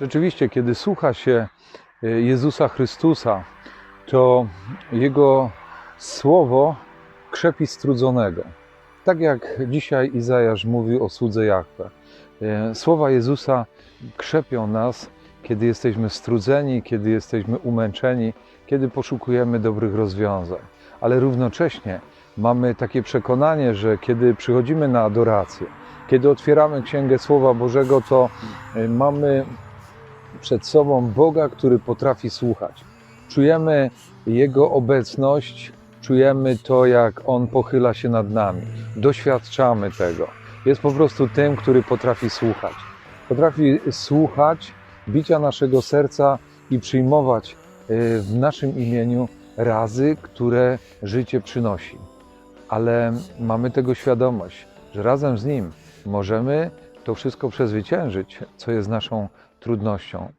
Rzeczywiście, kiedy słucha się e, Jezusa Chrystusa, to Jego słowo krzepi strudzonego. Tak jak dzisiaj Izajasz mówił o słudze Jahwe. E, Słowa Jezusa krzepią nas, kiedy jesteśmy strudzeni, kiedy jesteśmy umęczeni, kiedy poszukujemy dobrych rozwiązań. Ale równocześnie mamy takie przekonanie, że kiedy przychodzimy na adorację, kiedy otwieramy Księgę Słowa Bożego, to e, mamy przed sobą Boga, który potrafi słuchać. Czujemy Jego obecność, czujemy to, jak On pochyla się nad nami. Doświadczamy tego. Jest po prostu tym, który potrafi słuchać. Potrafi słuchać bicia naszego serca i przyjmować y, w naszym imieniu razy, które życie przynosi. Ale mamy tego świadomość, że razem z Nim możemy to wszystko przezwyciężyć, co jest naszą trudnością.